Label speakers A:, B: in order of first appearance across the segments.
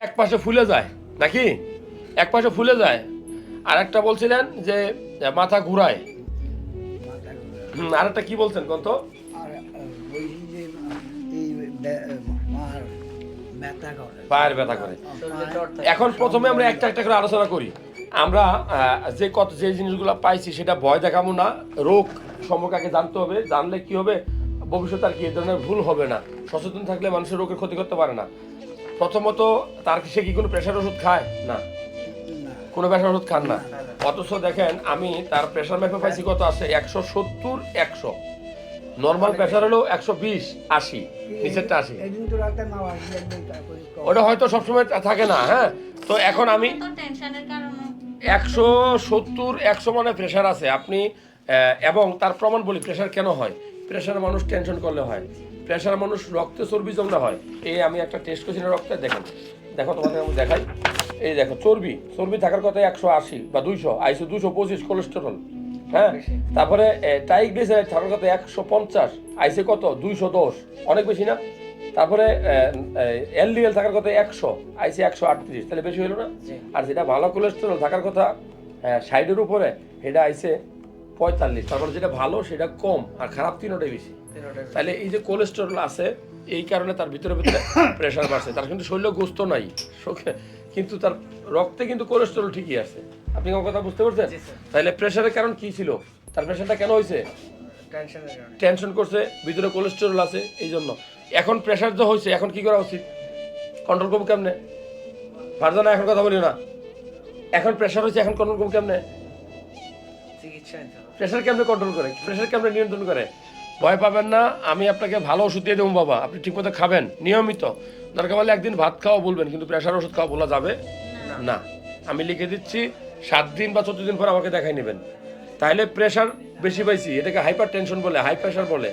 A: এক পাশে ফুলে যায় নাকি? এক পাশে ফুলে যায়। আর একটা বলছিলেন যে মাথা ঘুরায়। আর একটা কি বলছেন কোন তো
B: আর আহ, বলছি যে আহ, এই বে- মার ব্যথা করে।
A: পায়ের ব্যথা করে। এখন প্রথমে আমরা একটা একটা করে আলোচনা করি। আমরা যে কত যে জিনিসগুলো পাইছি সেটা ভয় দেখাবো না। রোগ সম্পর্কে জানতে হবে। জানলে কি হবে? ভবিষ্যতে আর কি এই ধরনের ভুল হবে না। সচেতন থাকলে মানুষের রোগের ক্ষতি করতে পারে না। প্রথমত, তার সে কি কোনো প্রেশার ওষুধ খায়? না। কোনো প্রেশার ওষুধ খান না। অথচ দেখেন, আমি তার প্রেশার ম্যাপে পাইছি কত আছে? একশো সত্তর, একশো। নর্মাল প্রেশার হলো একশো বিশ, আশি, নিচেরটা আশি। ওটা হয়তো সবসময় থাকে না হ্যাঁ? তো এখন আমি একশো সত্তর, একশো মানে প্রেশার আছে। আপনি এবং তার প্রমাণ বলি প্রেশার কেন হয়? প্রেশার মানুষ টেনশন করলে হয়। প্রেশার মানুষ রক্তে চর্বি জমলে হয়। এই আমি একটা টেস্ট করছি না রক্তে দেখেন। দেখো তোমাদের আমি দেখাই। এই দেখো চর্বি। চর্বি থাকার কথা একশো আশি বা দুইশো আইসো দুশো পঁচিশ কোলেস্টেরল হ্যাঁ? তারপরে ট্রাইগ্লিসারাইড থাকার কথা একশো পঞ্চাশ আইসে কত? দুইশো দশ। অনেক বেশি না? তারপরে এলডিএল থাকার কথা একশো আইসি একশো আটত্রিশ। তাহলে বেশি হলো না? আর যেটা ভালো কোলেস্টেরল থাকার কথা সাইডের উপরে সেটা আইসে পঁয়তাল্লিশ তারপরে যেটা ভালো সেটা কম আর খারাপ তিনোটাই বেশি। তাহলে এই যে কোলেস্টেরল আছে এই কারণে তার ভিতরে ভিতরে প্রেশার বাড়ছে। তার কিন্তু শরীরে গোস্ত নাই কিন্তু তার রক্তে কিন্তু কোলেস্টেরল ঠিকই আছে। আপনি আমার কথা বুঝতে পারছেন? তাহলে প্রেশারের কারণ কি ছিল? তার প্রেশারটা কেন হয়েছে টেনশন করছে ভিতরে কোলেস্টেরল আছে এই জন্য। এখন প্রেশার যে হয়েছে এখন কি করা উচিত? কন্ট্রোল করব কেমনে? ফারজানা এখন কথা বলি না। এখন প্রেশার হয়েছে এখন কন্ট্রোল করব কেমনে? প্রেশার কেমনে কন্ট্রোল করে প্রেশার কেমনে নিয়ন্ত্রণ করে। ভয় পাবেন না আমি আপনাকে ভালো ওষুধ দিয়ে দেবো বাবা আপনি ঠিকমতো খাবেন নিয়মিত। দরকার হলে একদিন ভাত খাওয়া বলবেন কিন্তু প্রেশার ওষুধ খাওয়া বলা যাবে? না। আমি লিখে দিচ্ছি সাত দিন বা চোদ্দ দিন পর আমাকে দেখাই নেবেন। তাহলে প্রেশার বেশি পাইছি এটাকে হাইপার টেনশন বলে হাই প্রেশার বলে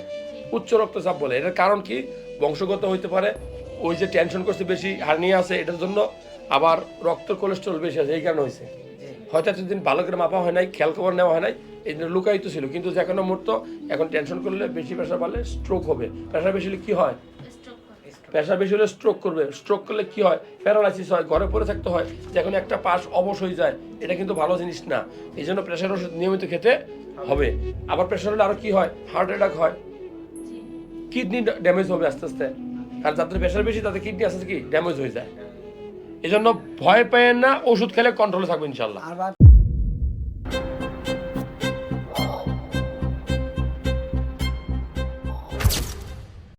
A: উচ্চ রক্তচাপ বলে। এটার কারণ কি? বংশগত হইতে পারে ওই যে টেনশন করছে বেশি হার্নিয়া আছে এটার জন্য আবার রক্ত কোলেস্ট্রল বেশি আছে এই কারণে হয়েছে হয়তো এতদিন ভালো করে মাপা হয় নাই খেয়াল খবর নেওয়া হয় নাই এই জন্য লুকায়িত ছিল কিন্তু যে কোনো মুহূর্ত এখন টেনশন করলে বেশি প্রেশার বাড়লে স্ট্রোক হবে। প্রেশার বেশি হলে কি হয়? প্রেশার বেশি হলে স্ট্রোক করবে। স্ট্রোক করলে কি হয়? প্যারালাইসিস হয় ঘরে পড়ে থাকতে হয় যখন একটা পাশ অবশ হয়ে যায় এটা কিন্তু ভালো জিনিস না। এই জন্য প্রেশার ওষুধ নিয়মিত খেতে হবে। আবার প্রেশার হলে আরও কী হয়? হার্ট অ্যাটাক হয়। কিডনি ড্যামেজ হবে আস্তে আস্তে। আর যাদের প্রেশার বেশি তাদের কিডনি আস্তে আস্তে কি? ড্যামেজ হয়ে যায়। এই জন্য ভয় পেয়েন না ওষুধ খেলে কন্ট্রোলে থাকবে ইনশাল্লাহ